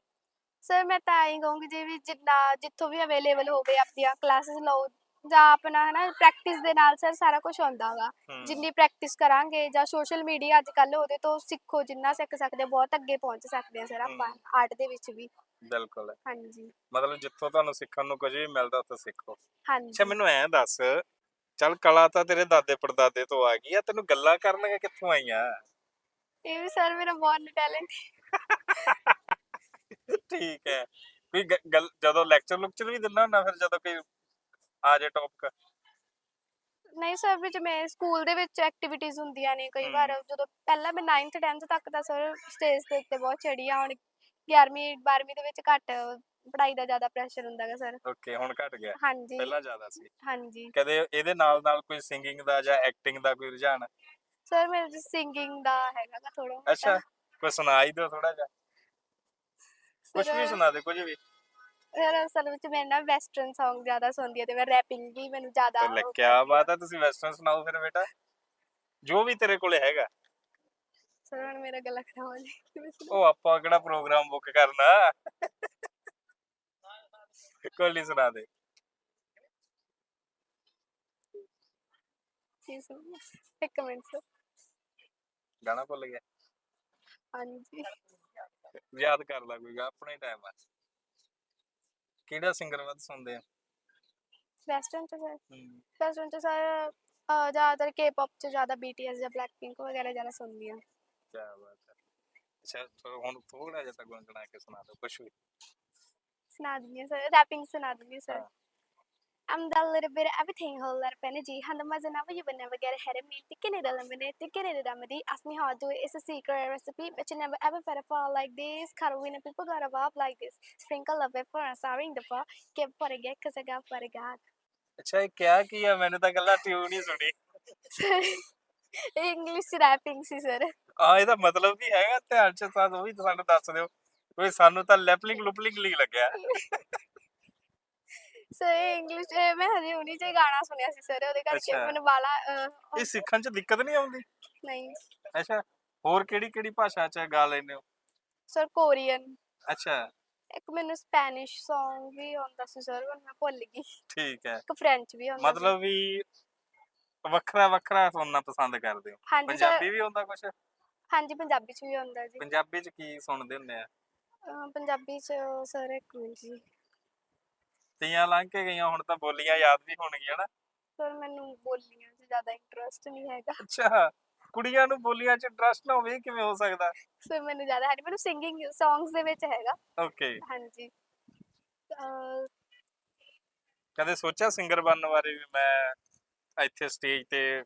S1: ਸਰ ਮੈਂ ਤਾਂ ਐਂ ਕਹੂੰਗੀ ਜੀ ਵੀ ਜਿੰਨਾ ਜਿੱਥੋਂ ਵੀ ਅਵੇਲੇਬਲ ਹੋਵੇ ਆਪਣੀਆਂ ਕਲਾਸਿਸ ਲਓ ਜਾਂ ਆਪਣਾ ਹਨਾ ਪ੍ਰੈਕਟਿਸ ਦੇ ਨਾਲ ਸਰ ਸਾਰਾ ਕੁਝ ਆਉਂਦਾ ਵਾ
S2: ਹੂੰ,
S1: ਜਿੰਨੀ ਪ੍ਰੈਕਟਿਸ ਕਰਾਂਗੇ ਜਾਂ ਸੋਸ਼ਲ ਮੀਡੀਆ ਅੱਜ ਕੱਲ ਉਹਦੇ ਤੋਂ ਸਿੱਖੋ ਜਿੰਨਾ ਸਿੱਖ ਸਕਦੇ ਆ, ਬਹੁਤ ਅੱਗੇ ਪਹੁੰਚ ਸਕਦੇ ਆ ਸਰ ਆਪਾਂ ਆਰਟ ਦੇ ਵਿੱਚ ਵੀ।
S2: ਬਿਲਕੁਲ।
S1: ਹਾਂਜੀ।
S2: ਮਤਲਬ ਜਿੱਥੋਂ ਤੁਹਾਨੂੰ ਸਿੱਖਣ ਨੂੰ ਕੁਝ ਵੀ ਮਿਲਦਾ ਉੱਥੋਂ ਸਿੱਖੋ। ਅੱਛਾ
S1: ਹਾਂਜੀ
S2: ਮੈਨੂੰ ਐਂ ਦੱਸ ਚੱਲ ਕਲਾ ਤਾਂ ਤੇਰੇ ਦਾਦੇ ਪੜਦਾਦੇ ਤੋਂ ਆ ਗਈ ਆ ਤੈਨੂੰ ਗੱਲਾਂ ਕਰਨੀਆਂ ਕਿੱਥੋਂ ਆਈਆਂ?
S1: ਇਹ ਵੀ ਸਰ ਮੇਰਾ ਬੌਰਨ ਟੈਲੈਂਟ
S2: ਠੀਕ ਹੈ। ਕੋਈ ਗ- ਗੱਲ ਜਦੋਂ ਲੈਕਚਰ ਲੁਕਚਰ ਵੀ ਦਿੰਦਾ ਹੁੰਦਾ ਫਿਰ ਜਦੋਂ ਕੋਈ ਆ ਜੇ ਟੌਪਿਕ
S1: ਨਹੀਂ ਸਰ ਵਿੱਚ ਮੈਂ ਸਕੂਲ ਦੇ ਵਿੱਚ ਐਕਟੀਵਿਟੀਜ਼ ਹੁੰਦੀਆਂ ਨੇ ਕਈ ਵਾਰ ਜਦੋਂ ਪਹਿਲਾਂ ਮੈਂ 9th 10th ਤੱਕ ਤਾਂ ਸਰ ਸਟੇਜ ਦੇ ਉੱਤੇ ਬਹੁਤ ਚੜੀ ਆ ਹੁਣ 11ਵੀਂ 12ਵੀਂ ਦੇ ਵਿੱਚ ਘੱਟ ਪੜ੍ਹਾਈ ਦਾ ਜ਼ਿਆਦਾ ਪ੍ਰੈਸ਼ਰ ਹੁੰਦਾ ਹੈ ਸਰ।
S2: ਓਕੇ ਹੁਣ ਘਟ ਗਿਆ।
S1: ਹਾਂਜੀ।
S2: ਪਹਿਲਾਂ ਜ਼ਿਆਦਾ ਸੀ।
S1: ਹਾਂਜੀ।
S2: ਕਦੇ ਇਹਦੇ ਨਾਲ ਨਾਲ ਕੋਈ ਸਿੰਗਿੰਗ ਦਾ ਜਾਂ ਐਕਟਿੰਗ ਦਾ ਕੋਈ ਰੁਝਾਨ?
S1: ਸਰ ਮੇਰੇ ਸਿੰਗਿੰਗ ਦਾ ਹੈਗਾ ਗਾ ਥੋੜਾ
S2: ਅੱਛਾ ਕੋਈ ਸੁਣਾ ਹੀ ਦਿਓ ਥੋੜਾ ਜਿਹਾ। ਕੁਝ ਵੀ ਸੁਣਾ ਦੇ ਕੁਝ ਵੀ।
S1: ਸਰ ਅਸਲ ਵਿੱਚ ਮੈਂ ਨਾ ਵੈਸਟਰਨ Song ਜ਼ਿਆਦਾ ਸੁਣਦੀ ਹਾਂ ਤੇ ਮੈਂ ਰੈਪਿੰਗ ਵੀ ਮੈਨੂੰ ਜ਼ਿਆਦਾ
S2: ਲੈ
S1: ਉਹ
S2: ਕੀ
S1: ਕਰਦੀ ਆ।
S2: ਬਾਤ ਹੈ ਤੁਸੀਂ ਵੈਸਟਰਨ ਸੁਣਾਓ ਫਿਰ ਬੇਟਾ। ਜੋ ਵੀ ਤੇਰੇ ਕੋਲੇ ਹੈਗਾ।
S1: ਸਰ ਹੁਣ ਮੇਰਾ ਗਲਾ ਖਰਾਬ ਹੋ ਜਾਏਗਾ
S2: ਉਹ ਆਪਾਂ ਕਿਹੜਾ ਪ੍ਰੋਗਰਾਮ ਬੁੱਕ ਕਰਨਾ? ਕੋਈ ਨਹੀਂ ਸੁਣਾ ਦੇ।
S1: ਇੱਕ ਮਿੰਟ ਸਰ।
S2: ਗਾਣਾ ਭੁੱਲ ਗਿਆ।
S1: ਹਾਂਜੀ।
S2: ਯਾਦ ਕਰ ਲੈ ਕੋਈ ਗਾ, ਆਪਣਾ ਹੀ ਟਾਈਮ ਆ। ਕਿਹੜਾ ਸਿੰਗਰ ਵੱਧ ਸੁਣਦੇ ਆ?
S1: ਵੈਸਟਰਨ ਚ ਸਰ
S2: ਹਮ,
S1: ਵੈਸਟਰਨ ਚ ਸਰ ਅਹ ਜ਼ਿਆਦਾਤਰ ਕੇ-ਪॉप ਚ ਜ਼ਿਆਦਾ BTS ਜਾਂ ਬਲੈਕਪਿੰਕ ਵਗੈਰਾ ਜ਼ਿਆਦਾ ਸੁਣਦੀ ਹਾਂ।
S2: ਕਿਆ ਬਾਤ ਹੈ। ਅੱਛਾ ਚਲੋ ਹੁਣ ਥੋੜਾ ਜਿਹਾ ਤਾਂ ਗੁੰਗਣਾ ਕੇ ਸੁਣਾ ਦਿਓ ਕੁਝ ਵੀ।
S1: ਸੁਣਾ ਦਿੰਦੀ ਹਾਂ ਸਰ ਰੈਪਿੰਗ ਸੁਣਾ ਦਿੰਦੀ ਹਾਂ ਸਰ।
S2: ਹਾਂ।
S1: I'm that little bit of everything, whole lot of energy. Never you would never get ahead of me. Thinking it eliminate, thinking it remedy. Ask me how I do it, it's a secret recipe. But you never ever fed a fall like this. Carolina people got a vibe like this. Sprinkle of it for us, I ring the ball. Get for the get, cause I got for the God.
S2: ਅੱਛਾ ਇਹ ਕਿਹਾ ਕੀ ਆ ਮੈਨੂੰ ਤਾਂ ਗੱਲਾਂ tune ਹੀ ਸੁਣੀ
S1: English rapping ਸੀ sir
S2: ਆ ਇਹਦਾ ਮਤਲਬ ਵੀ ਹੈਗਾ ਧਿਆਨ ਚ ਸਾਥ ਉਹ ਵੀ ਸਾਨੂੰ ਦੱਸ ਦਿਓ ਕੋਈ ਸਾਨੂੰ ਤਾਂ ਲੈਪਲਿੰਗ ਲੁਪਲਿੰਗ ਲਈ ਲੱਗਿਆ
S1: ਸਰ ਇੰਗਲਿਸ਼ ਮੈਂ ਹਜੇ ਹੁਣੀ ਚ ਗਾਣਾ ਸੁਣਿਆ ਸੀ ਸਰ ਉਹਦੇ ਕਰਕੇ
S2: ਅੱਛਾ।
S1: ਮੈਨੂੰ ਵਾਲਾ ਅਹ,
S2: ਇਹ ਸਿੱਖਣ ਚ ਦਿੱਕਤ ਨਹੀਂ ਆਉਂਦੀ?
S1: ਨਹੀਂ।
S2: ਅੱਛਾ ਹੋਰ ਕਿਹੜੀ ਕਿਹੜੀ ਭਾਸ਼ਾ ਚ ਗਾ ਲੈਂਦੇ ਹੋ?
S1: Sir Korean.
S2: ਅੱਛਾ।
S1: ਇੱਕ ਮੈਨੂੰ ਸਪੈਨਿਸ਼ Song ਵੀ ਆਉਂਦਾ ਸੀ ਸਰ ਹੁਣ ਮੈਂ ਭੁੱਲ ਗਈ।
S2: ਠੀਕ ਹੈ।
S1: ਇੱਕ ਫ੍ਰੈਂਚ ਵੀ ਆਉਂਦਾ ਸੀ।
S2: ਮਤਲਬ ਵੀ ਵੱਖਰਾ ਵੱਖਰਾ ਸੁਣਨਾ ਪਸੰਦ ਕਰਦੇ ਹੋ?
S1: ਹਾਂਜੀ ਸਰ।
S2: ਪੰਜਾਬੀ ਵੀ ਹੁੰਦਾ ਕੁਛ?
S1: ਹਾਂਜੀ ਪੰਜਾਬੀ ਚ ਵੀ ਆਉਂਦਾ ਜੀ।
S2: ਪੰਜਾਬੀ ਚ ਕੀ ਸੁਣਦੇ ਹੁੰਦੇ ਆ?
S1: ਅਹ, ਪੰਜਾਬੀ ਚ ਸਰ ਇੱਕ ਮਿੰਟ ਜੀ।
S2: ਤੀਆਂ ਲੰਘ ਕੇ ਗਈਆਂ ਹੁਣ ਤਾਂ ਬੋਲੀਆਂ ਯਾਦ ਵੀ ਹੋਣਗੀਆਂ ਨਾ।
S1: ਸਰ ਮੈਨੂੰ ਬੋਲੀਆਂ 'ਚ ਜ਼ਿਆਦਾ ਇੰਟਰਸਟ ਨਹੀਂ ਹੈਗਾ।
S2: ਅੱਛਾ ਕੁੜੀਆਂ ਨੂੰ ਬੋਲੀਆਂ ਚ ਇੰਟਰਸਟ ਨਾ ਹੋਵੇ ਇਹ ਕਿਵੇਂ ਹੋ ਸਕਦਾ?
S1: ਸਰ ਮੈਨੂੰ ਜ਼ਿਆਦਾ ਹੈ ਨਹੀਂ ਮੈਨੂੰ ਸਿੰਗਿੰਗ Songs ਦੇ ਵਿੱਚ ਹੈਗਾ।
S2: ਓਕੇ
S1: ਹਾਂਜੀ। ਅਹ,
S2: ਕਦੇ ਸੋਚਿਆ ਸਿੰਗਰ ਬਣਨ ਬਾਰੇ ਵੀ ਮੈਂ ਇੱਥੇ ਸਟੇਜ ਤੇ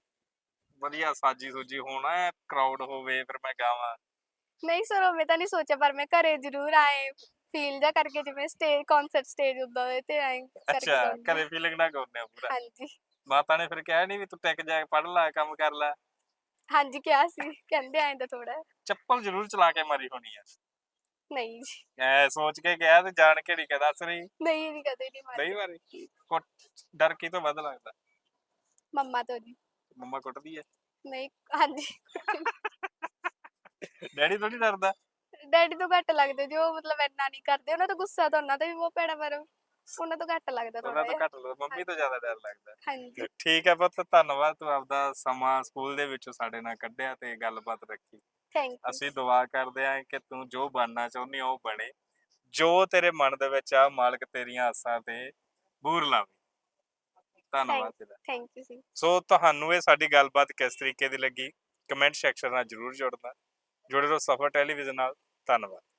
S2: ਵਧੀਆ ਸਾਜੀ ਸੂਜੀ ਹੋਣਾ ਹੈ ਕਰਾਊਡ ਹੋਵੇ ਫਿਰ ਮੈਂ ਗਾਵਾਂ?
S1: ਨਹੀਂ ਸਰ ਉਹ ਮੈਂ ਤਾਂ ਨਹੀਂ ਸੋਚਿਆ ਪਰ ਮੈਂ ਘਰੇ ਜ਼ਰੂਰ ਆਏ। ਫੀਲ ਜਾ ਕਰਕੇ ਜਿਵੇਂ ਸਟੇਜ ਕਨਸਰਟ ਸਟੇਜ ਹੁੰਦਾ ਹੋਵੇ ਤੇ ਆਏ ਕਰਕੇ
S2: ਅੱਛਾ
S1: ਗਾਉਂਦੀ।
S2: ਫੀਲਿੰਗ ਨਾ ਕਰਨੇ ਪੂਰਾ।
S1: ਹਾਂਜੀ।
S2: ਮਾਤਾ ਨੇ ਫਿਰ ਕਿਹਾ ਨਹੀਂ ਵੀ ਤੂੰ ਟਿਕ ਜਾ ਪੜ ਲੈ ਕੰਮ ਕਰ ਲੈ।
S1: ਹਾਂਜੀ ਕਿਹਾ ਸੀ। ਕਹਿੰਦੇ ਤਾਂ ਥੋੜਾ
S2: ਚੱਪਲ ਜ਼ਰੂਰ ਚਲਾ ਕੇ ਮਾਰੀ ਹੋਣੀ ਆ।
S1: ਨਹੀਂ ਜੀ।
S2: ਐ ਸੋਚ ਕੇ ਕਿਹਾ ਤੇ ਜਾਣ ਕੇ ਨਹੀਂ ਕਹ ਦੱਸ ਰਹੀ?
S1: ਨਹੀਂ ਨਹੀਂ ਕਦੇ ਨਹੀਂ ਮਾਰੀ।
S2: ਨਹੀਂ ਮਾਰੀ? ਕੁੱਟ ਡਰ ਕੀ ਤੋਂ ਵੱਧ ਲੱਗਦਾ?
S1: ਮੰਮਾ ਤੋਂ ਜੀ
S2: ਮੰਮਾ ਕੁੱਟਦੀ ਹੈ
S1: ਨਹੀਂ ਹਾਂਜੀ।
S2: ਡੈਡੀ ਤੋਂ ਨਹੀਂ ਡਰਦਾ?
S1: ਡੈਡੀ ਤੋਂ ਘੱਟ ਲੱਗਦੇ ਜੋ ਮਤਲਬ ਇੰਨਾ ਨਹੀਂ ਕਰਦੇ ਉਹਨਾਂ ਤੋਂ ਗੁੱਸਾ ਤਾਂ ਉਹਨਾਂ ਤੇ ਵੀ ਬਹੁਤ ਪੈਣਾ ਪਰ ਉਹਨਾਂ ਤੋਂ ਘੱਟ ਲੱਗਦਾ
S2: ਉਹਨਾਂ
S1: ਥੋੜਾ
S2: ਤੋਂ ਘੱਟ ਲੱਗਦਾ ਮੰਮੀ ਤੋਂ ਜ਼ਿਆਦਾ ਡਰ ਲੱਗਦਾ।
S1: ਹਾਂਜੀ।
S2: ਠੀਕ ਹੈ ਪੁੱਤ ਧੰਨਵਾਦ ਤੂੰ ਆਪਦਾ ਸਮਾਂ ਸਕੂਲ ਦੇ ਵਿੱਚੋਂ ਸਾਡੇ ਨਾਲ ਕੱਢਿਆ ਤੇ ਗੱਲਬਾਤ ਰੱਖੀ।
S1: ਥੈਂਕ ਯੂ
S2: ਅਸੀਂ ਦੁਆ ਕਰਦੇ ਆਂ ਕਿ ਤੂੰ ਜੋ ਬਣਨਾ ਚਾਹੁੰਦੀ ਆ ਉਹ ਬਣੇ। ਜੋ ਤੇਰੇ ਮਨ ਦੇ ਵਿੱਚ ਆ ਮਾਲਕ ਤੇਰੀਆਂ ਆਸਾਂ ਤੇ ਬੂਰ ਲਾਵੇ। ਧੰਨਵਾਦ ਤੇਰਾ।
S1: ਥੈਂਕ ਯੂ ਜੀ
S2: ਸੋ ਤੁਹਾਨੂੰ ਇਹ ਸਾਡੀ ਗੱਲਬਾਤ ਕਿਸ ਤਰੀਕੇ ਦੀ ਲੱਗੀ? ਕਮੈਂਟ ਸੈਕਸ਼ਨ ਨਾਲ ਜਰੂਰ ਜੁੜਨਾ। ਜੁੜੇ ਰਹੋ ਸਫਰ ਟੈਲੀਵਿਜ਼ਨ ਨਾਲ। ਧੰਨਵਾਦ